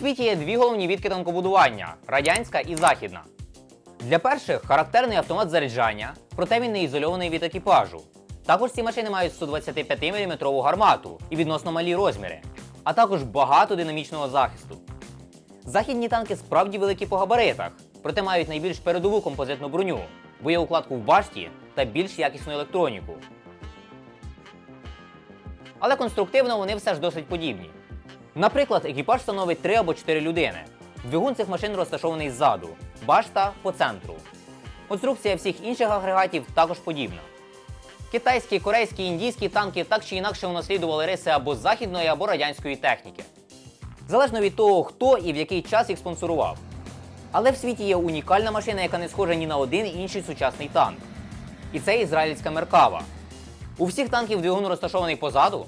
світі є дві головні відки танкобудування радянська і західна. Для перших характерний автомат заряджання, проте він не ізольований від екіпажу. Також ці машини мають 125 мм гармату і відносно малі розміри, а також багато динамічного захисту. Західні танки справді великі по габаритах, проте мають найбільш передову композитну броню, боєукладку в башті та більш якісну електроніку. Але конструктивно вони все ж досить подібні. Наприклад, екіпаж становить 3 або 4 людини. Двигун цих машин розташований ззаду, башта по центру. Конструкція всіх інших агрегатів також подібна. Китайські, корейські, індійські танки так чи інакше унаслідували риси або західної, або радянської техніки. Залежно від того, хто і в який час їх спонсорував. Але в світі є унікальна машина, яка не схожа ні на один інший сучасний танк. І це ізраїльська меркава. У всіх танків двигун розташований позаду.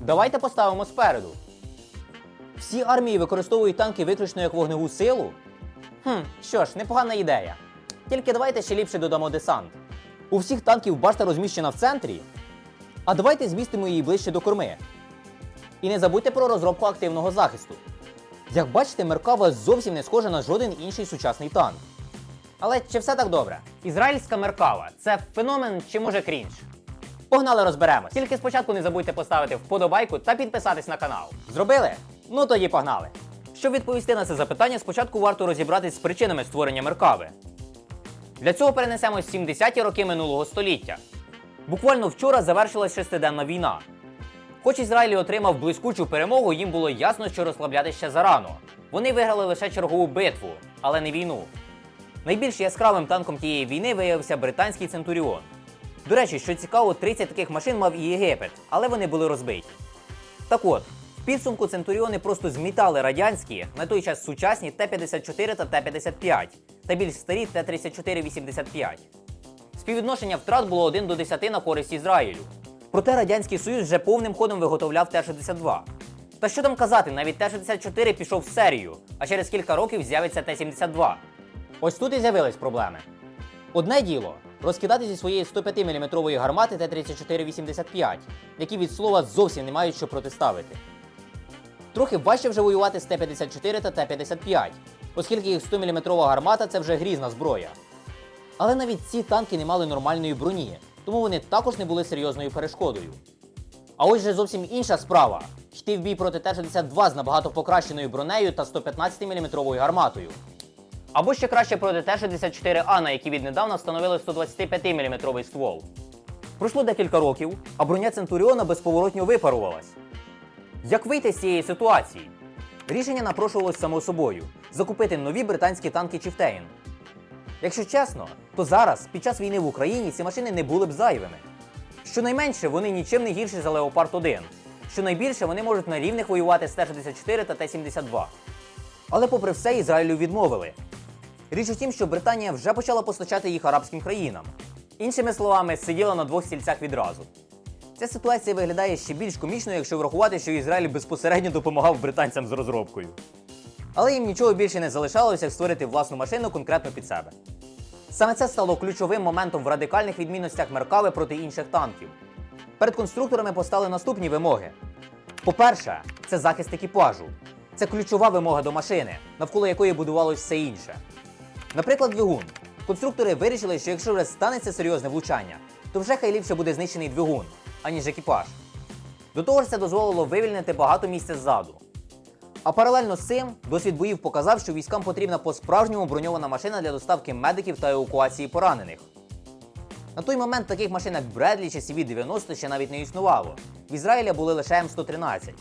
Давайте поставимо спереду. Всі армії використовують танки виключно як вогневу силу? Хм, що ж, непогана ідея. Тільки давайте ще ліпше додамо десант. У всіх танків башта розміщена в центрі. А давайте змістимо її ближче до корми. І не забудьте про розробку активного захисту. Як бачите, Меркава зовсім не схожа на жоден інший сучасний танк. Але чи все так добре? Ізраїльська Меркава це феномен чи може крінж? Погнали розберемось. Тільки спочатку не забудьте поставити вподобайку та підписатись на канал. Зробили? Ну тоді погнали. Щоб відповісти на це запитання, спочатку варто розібратись з причинами створення Меркави. Для цього перенесемось 70-ті роки минулого століття. Буквально вчора завершилась шестиденна війна. Хоч Ізраїль отримав блискучу перемогу, їм було ясно, що розслаблятися ще зарано. Вони виграли лише чергову битву, але не війну. Найбільш яскравим танком тієї війни виявився британський Центуріон. До речі, що цікаво, 30 таких машин мав і Єгипет, але вони були розбиті. Так от, підсумку Центуріони просто змітали радянські, на той час сучасні Т-54 та Т-55, та більш старі Т-34-85. Співвідношення втрат було 1 до 10 на користь Ізраїлю. Проте Радянський Союз вже повним ходом виготовляв Т-62. Та що там казати, навіть Т-64 пішов в серію, а через кілька років з'явиться Т-72. Ось тут і з'явились проблеми. Одне діло розкидати зі своєї 105-мм гармати Т-34-85, які від слова зовсім не мають що протиставити. Трохи важче вже воювати з Т-54 та Т-55, оскільки їх 100-мм гармата це вже грізна зброя. Але навіть ці танки не мали нормальної броні, тому вони також не були серйозною перешкодою. А ось же зовсім інша справа йти в бій проти Т-62 з набагато покращеною бронею та 115-мм гарматою. Або ще краще проти Т-64А, на які віднедавна встановили 125-мм ствол. Пройшло декілька років, а броня Центуріона безповоротньо випарувалась. Як вийти з цієї ситуації? Рішення напрошувалось само собою закупити нові британські танки Чіфтейн. Якщо чесно, то зараз, під час війни в Україні, ці машини не були б зайвими. Щонайменше вони нічим не гірші за Леопард 1. Щонайбільше вони можуть на рівних воювати з Т-64 та Т-72. Але попри все, Ізраїлю відмовили. Річ у тім, що Британія вже почала постачати їх арабським країнам. Іншими словами, сиділа на двох стільцях відразу. Ця ситуація виглядає ще більш комічною, якщо врахувати, що Ізраїль безпосередньо допомагав британцям з розробкою. Але їм нічого більше не залишалося, як створити власну машину конкретно під себе. Саме це стало ключовим моментом в радикальних відмінностях Меркави проти інших танків. Перед конструкторами постали наступні вимоги. По-перше, це захист екіпажу. Це ключова вимога до машини, навколо якої будувалось все інше. Наприклад, двигун. Конструктори вирішили, що якщо вже станеться серйозне влучання, то вже хай ліпше буде знищений двигун, аніж екіпаж. До того ж, це дозволило вивільнити багато місця ззаду. А паралельно з цим досвід боїв показав, що військам потрібна по-справжньому броньована машина для доставки медиків та евакуації поранених. На той момент таких машин, як Бредлі чи CV-90 ще навіть не існувало. В Ізраїлі були лише М113.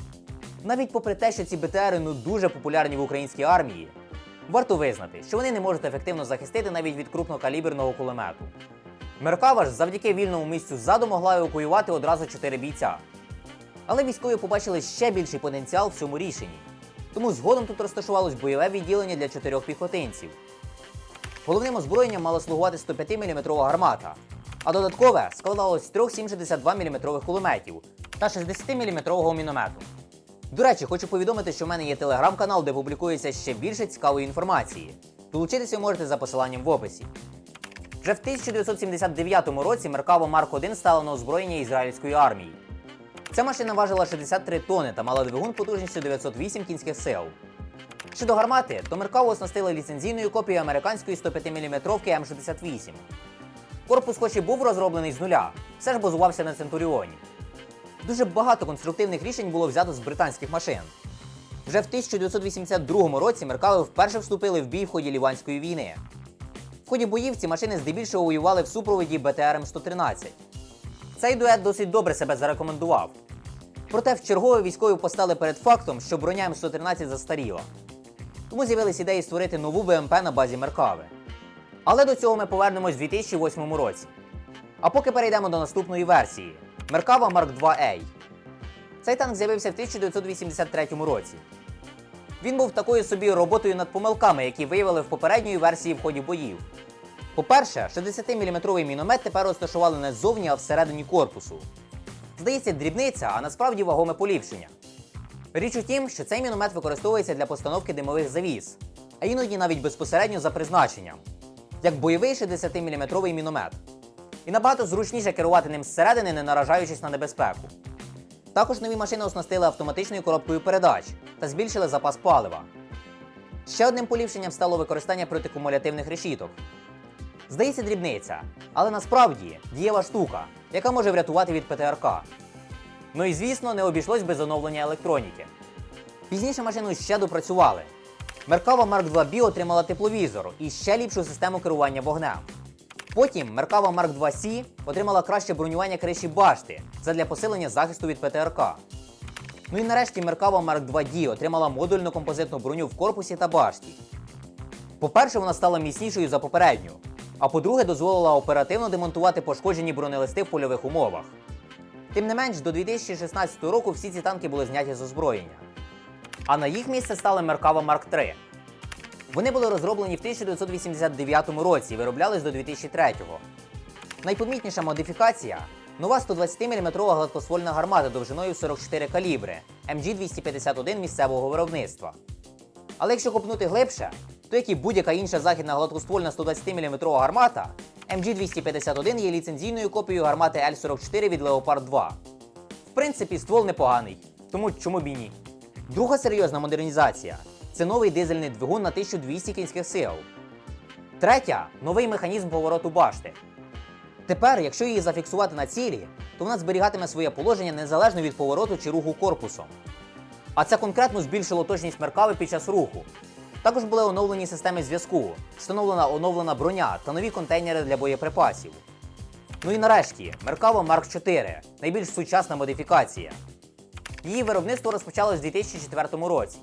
Навіть попри те, що ці БТРи ну дуже популярні в українській армії, варто визнати, що вони не можуть ефективно захистити навіть від крупнокаліберного кулемету. Меркава ж завдяки вільному місцю ззаду могла евакуювати одразу 4 бійця. Але військові побачили ще більший потенціал в цьому рішенні. Тому згодом тут розташувалось бойове відділення для чотирьох піхотинців. Головним озброєнням мала слугувати 105-мм гармата, а додаткове складалось з трьох 762 мм кулеметів та 60-мм міномету. До речі, хочу повідомити, що в мене є телеграм-канал, де публікується ще більше цікавої інформації. Долучитися можете за посиланням в описі. Вже в 1979 році Меркаво Марк 1 стала на озброєння ізраїльської армії. Ця машина важила 63 тони та мала двигун потужністю 908 кінських сил. Щодо гармати, то Меркаву оснастили ліцензійною копією американської 105 мм М68. Корпус, хоч і був розроблений з нуля, все ж базувався на Центуріоні. Дуже багато конструктивних рішень було взято з британських машин. Вже в 1982 році Меркави вперше вступили в бій в ході Ліванської війни. Ході боїв ці машини здебільшого воювали в супроводі БТР М113. Цей дует досить добре себе зарекомендував. Проте вчергове військові постали перед фактом, що броня М113 застаріла. Тому з'явились ідеї створити нову БМП на базі Меркави. Але до цього ми повернемось в 2008 році. А поки перейдемо до наступної версії Меркава Mark 2A. Цей танк з'явився в 1983 році. Він був такою собі роботою над помилками, які виявили в попередньої версії в ході боїв. По-перше, 60-мм міномет тепер розташували не ззовні, а всередині корпусу. Здається, дрібниця, а насправді вагоме поліпшення. Річ у тім, що цей міномет використовується для постановки димових завіс, а іноді навіть безпосередньо за призначенням, як бойовий 60-мм міномет. І набагато зручніше керувати ним зсередини, не наражаючись на небезпеку. Також нові машини оснастили автоматичною коробкою передач та збільшили запас палива. Ще одним поліпшенням стало використання протикумулятивних решіток. Здається, дрібниця, але насправді дієва штука, яка може врятувати від ПТРК. Ну і звісно, не обійшлось без оновлення електроніки. Пізніше машину ще допрацювали. Меркава Mark 2 B отримала тепловізор і ще ліпшу систему керування вогнем. Потім Меркава Mark 2 C отримала краще бронювання криші башти задля посилення захисту від ПТРК. Ну і нарешті Меркава Mark 2 D отримала модульну композитну броню в корпусі та башті. По-перше, вона стала міцнішою за попередню, а по-друге, дозволила оперативно демонтувати пошкоджені бронелисти в польових умовах. Тим не менш, до 2016 року всі ці танки були зняті з озброєння. А на їх місце стали Меркава Марк 3. Вони були розроблені в 1989 році і вироблялись до 2003-го. Найпомітніша модифікація нова 120-мм гладкоствольна гармата довжиною 44 калібри MG251 місцевого виробництва. Але якщо копнути глибше, то як і будь-яка інша західна гладкоствольна 120-мм гармата, MG251 є ліцензійною копією гармати L44 від Leopard 2. В принципі, ствол непоганий, тому чому б і ні. Друга серйозна модернізація це новий дизельний двигун на 1200 кінських сил. Третя новий механізм повороту башти. Тепер, якщо її зафіксувати на цілі, то вона зберігатиме своє положення незалежно від повороту чи руху корпусом. А це конкретно збільшило точність меркави під час руху. Також були оновлені системи зв'язку, встановлена оновлена броня та нові контейнери для боєприпасів. Ну і нарешті, Меркава Марк 4 найбільш сучасна модифікація. Її виробництво розпочалось у 2004 році.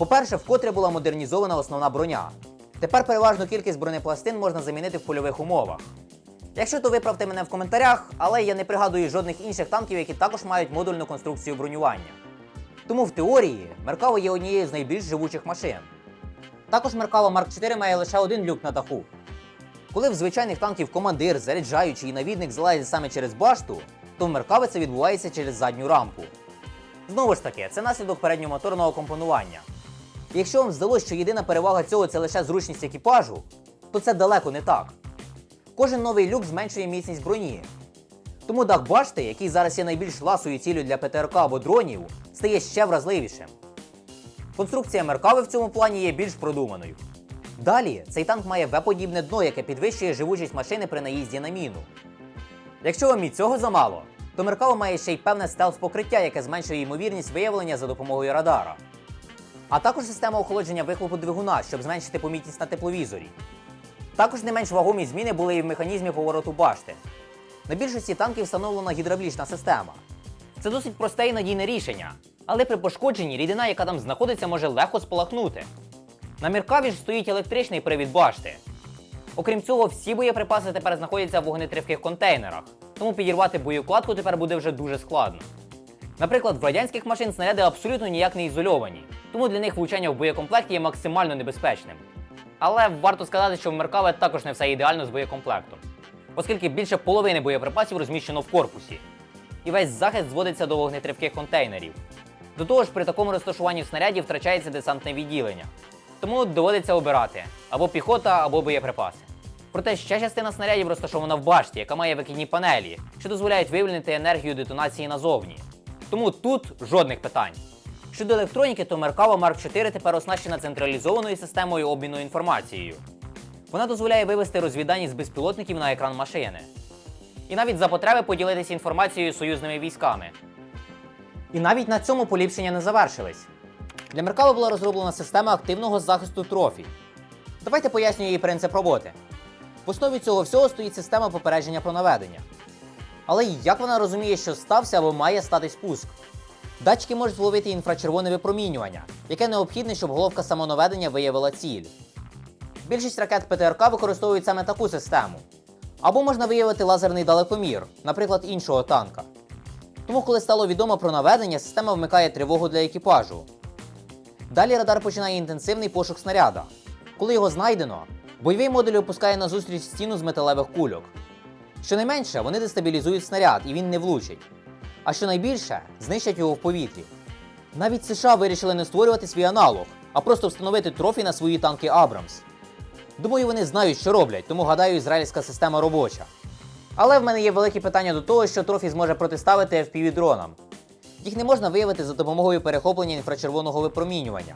По-перше, вкотре була модернізована основна броня. Тепер переважну кількість бронепластин можна замінити в польових умовах. Якщо то виправте мене в коментарях, але я не пригадую жодних інших танків, які також мають модульну конструкцію бронювання. Тому в теорії Меркава є однією з найбільш живучих машин. Також Меркава Марк 4 має лише один люк на даху. Коли в звичайних танків командир, заряджаючий і навідник залазять саме через башту, то в Меркави це відбувається через задню рампу. Знову ж таки, це наслідок передньомоторного компонування. Якщо вам здалося, що єдина перевага цього це лише зручність екіпажу, то це далеко не так. Кожен новий люк зменшує міцність броні. Тому дах башти, який зараз є найбільш ласою цілею для ПТРК або дронів, стає ще вразливішим. Конструкція Меркави в цьому плані є більш продуманою. Далі цей танк має В-подібне дно, яке підвищує живучість машини при наїзді на міну. Якщо вам і цього замало, то Меркава має ще й певне стелс-покриття, яке зменшує ймовірність виявлення за допомогою радара. А також система охолодження вихлопу двигуна, щоб зменшити помітність на тепловізорі. Також не менш вагомі зміни були і в механізмі повороту башти. На більшості танків встановлена гідравлічна система. Це досить просте і надійне рішення, але при пошкодженні рідина, яка там знаходиться, може легко спалахнути. На Меркаві ж стоїть електричний привід башти. Окрім цього, всі боєприпаси тепер знаходяться в вогнетривких контейнерах, тому підірвати боєкладку тепер буде вже дуже складно. Наприклад, в радянських машин снаряди абсолютно ніяк не ізольовані, тому для них влучання в боєкомплекті є максимально небезпечним. Але варто сказати, що в Меркаве також не все ідеально з боєкомплектом, оскільки більше половини боєприпасів розміщено в корпусі, і весь захист зводиться до вогнетривких контейнерів. До того ж, при такому розташуванні снарядів втрачається десантне відділення, тому доводиться обирати або піхота, або боєприпаси. Проте ще частина снарядів розташована в башті, яка має викидні панелі, що дозволяють вивільнити енергію детонації назовні. Тому тут жодних питань. Щодо електроніки, то Merkava Mark 4 тепер оснащена централізованою системою обміну інформацією. Вона дозволяє вивести розвіддані з безпілотників на екран машини. І навіть за потреби поділитися інформацією з союзними військами. І навіть на цьому поліпшення не завершились. Для Меркава була розроблена система активного захисту трофій. Давайте поясню її принцип роботи. В основі цього всього стоїть система попередження про наведення. Але як вона розуміє, що стався або має статись пуск? Датчики можуть вловити інфрачервоне випромінювання, яке необхідне, щоб головка самонаведення виявила ціль. Більшість ракет ПТРК використовують саме таку систему. Або можна виявити лазерний далекомір, наприклад, іншого танка. Тому, коли стало відомо про наведення, система вмикає тривогу для екіпажу. Далі радар починає інтенсивний пошук снаряда. Коли його знайдено, бойовий модуль опускає назустріч стіну з металевих кульок. Щонайменше, вони дестабілізують снаряд і він не влучить. А щонайбільше знищать його в повітрі. Навіть США вирішили не створювати свій аналог, а просто встановити трофі на свої танки Абрамс. Думаю, вони знають, що роблять, тому гадаю, ізраїльська система робоча. Але в мене є великі питання до того, що трофі зможе протиставити FPV-дронам. Їх не можна виявити за допомогою перехоплення інфрачервоного випромінювання.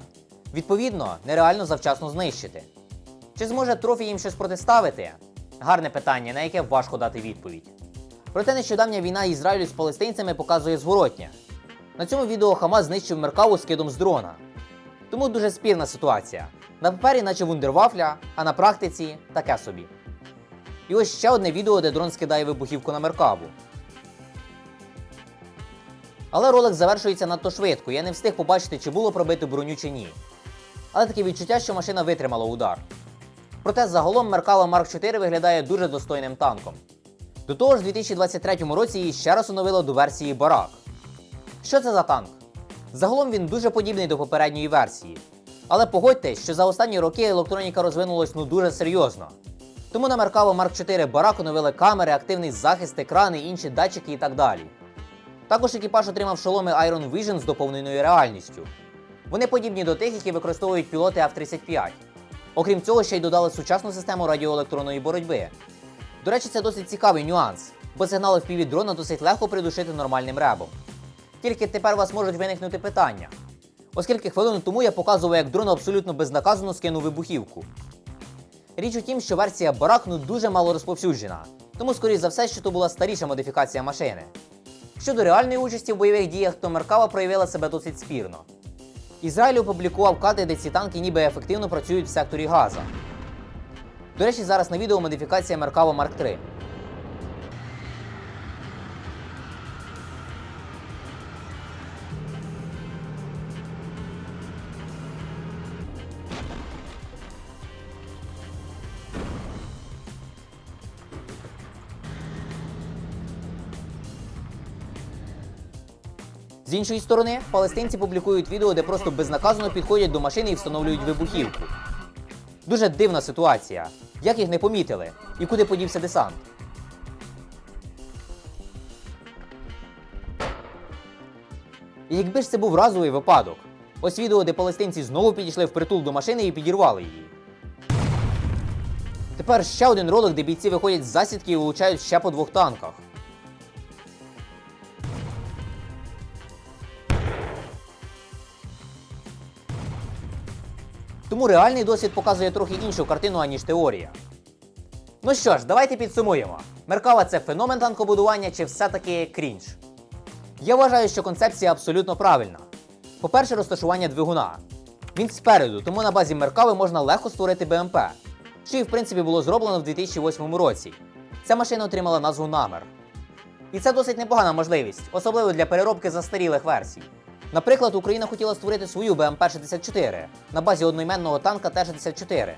Відповідно, нереально завчасно знищити. Чи зможе трофі їм щось протиставити? Гарне питання, на яке важко дати відповідь. Проте нещодавня війна Ізраїлю з палестинцями показує зворотнє. На цьому відео Хамас знищив Меркаву скидом з дрона. Тому дуже спірна ситуація. На папері, наче вундервафля, а на практиці таке собі. І ось ще одне відео, де дрон скидає вибухівку на Меркаву. Але ролик завершується надто швидко, я не встиг побачити, чи було пробито броню чи ні. Але таке відчуття, що машина витримала удар. Проте загалом Меркава Марк 4 виглядає дуже достойним танком. До того ж, у 2023 році її ще раз оновило до версії Барак. Що це за танк? Загалом він дуже подібний до попередньої версії. Але погодьтесь, що за останні роки електроніка розвинулась ну дуже серйозно. Тому на Merkava Mark 4 Барак оновили камери, активний захист, екрани, інші датчики і так далі. Також екіпаж отримав шоломи Iron Vision з доповненою реальністю. Вони подібні до тих, які використовують пілоти F-35. Окрім цього, ще й додали сучасну систему радіоелектронної боротьби. До речі, це досить цікавий нюанс, бо сигнали в дрона досить легко придушити нормальним ребом. Тільки тепер у вас можуть виникнути питання. Оскільки хвилину тому я показував, як дрон абсолютно безнаказано скинув вибухівку. Річ у тім, що версія Барак ну дуже мало розповсюджена, тому, скоріш за все, що то була старіша модифікація машини. Щодо реальної участі в бойових діях, то Меркава проявила себе досить спірно. Ізраїль опублікував кадри, де ці танки ніби ефективно працюють в секторі Газа. До речі, зараз на відео модифікація Меркава Марк 3. З іншої сторони, палестинці публікують відео, де просто безнаказано підходять до машини і встановлюють вибухівку. Дуже дивна ситуація. Як їх не помітили? І куди подівся десант? І якби ж це був разовий випадок. Ось відео, де палестинці знову підійшли впритул до машини і підірвали її. Тепер ще один ролик, де бійці виходять з засідки і влучають ще по двох танках. Тому реальний досвід показує трохи іншу картину, аніж теорія. Ну що ж, давайте підсумуємо. Меркава це феномен танкобудування чи все-таки крінж? Я вважаю, що концепція абсолютно правильна. По-перше, розташування двигуна. Він спереду, тому на базі Меркави можна легко створити БМП, що і в принципі було зроблено в 2008 році. Ця машина отримала назву Намер. І це досить непогана можливість, особливо для переробки застарілих версій. Наприклад, Україна хотіла створити свою БМП-64 на базі одноіменного танка Т-64.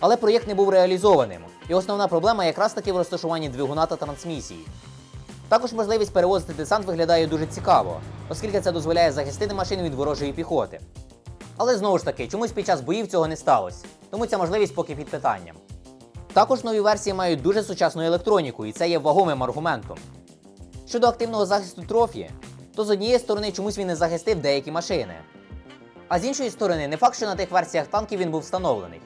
Але проєкт не був реалізованим, і основна проблема якраз таки в розташуванні двигуна та трансмісії. Також можливість перевозити десант виглядає дуже цікаво, оскільки це дозволяє захистити машину від ворожої піхоти. Але знову ж таки, чомусь під час боїв цього не сталося, тому ця можливість поки під питанням. Також нові версії мають дуже сучасну електроніку, і це є вагомим аргументом. Щодо активного захисту трофі, то з однієї сторони чомусь він не захистив деякі машини. А з іншої сторони, не факт, що на тих версіях танків він був встановлений.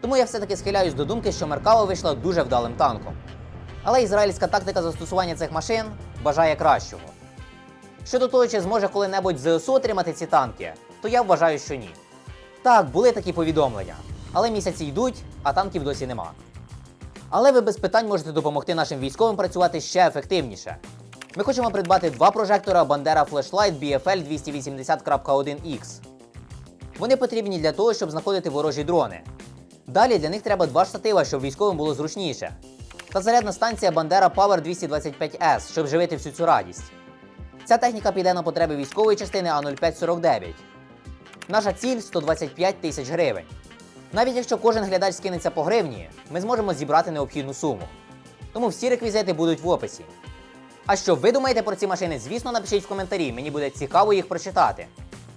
Тому я все-таки схиляюсь до думки, що Меркава вийшла дуже вдалим танком. Але ізраїльська тактика застосування цих машин бажає кращого. Щодо того, чи зможе коли-небудь ЗСУ отримати ці танки, то я вважаю, що ні. Так, були такі повідомлення, але місяці йдуть, а танків досі нема. Але ви без питань можете допомогти нашим військовим працювати ще ефективніше. Ми хочемо придбати два прожектора Bandera Flashlight BFL 280.1X. Вони потрібні для того, щоб знаходити ворожі дрони. Далі для них треба два штатива, щоб військовим було зручніше. Та зарядна станція Bandera Power 225S, щоб живити всю цю радість. Ця техніка піде на потреби військової частини А0549. Наша ціль 125 тисяч гривень. Навіть якщо кожен глядач скинеться по гривні, ми зможемо зібрати необхідну суму. Тому всі реквізити будуть в описі. А що ви думаєте про ці машини, звісно, напишіть в коментарі, мені буде цікаво їх прочитати.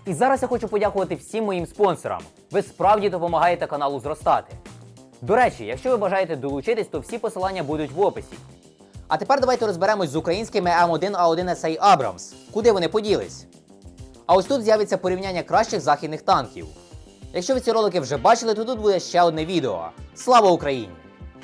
І зараз я хочу подякувати всім моїм спонсорам. Ви справді допомагаєте каналу зростати. До речі, якщо ви бажаєте долучитись, то всі посилання будуть в описі. А тепер давайте розберемось з українськими М1А1 SA Abrams. Куди вони поділись? А ось тут з'явиться порівняння кращих західних танків. Якщо ви ці ролики вже бачили, то тут буде ще одне відео. Слава Україні!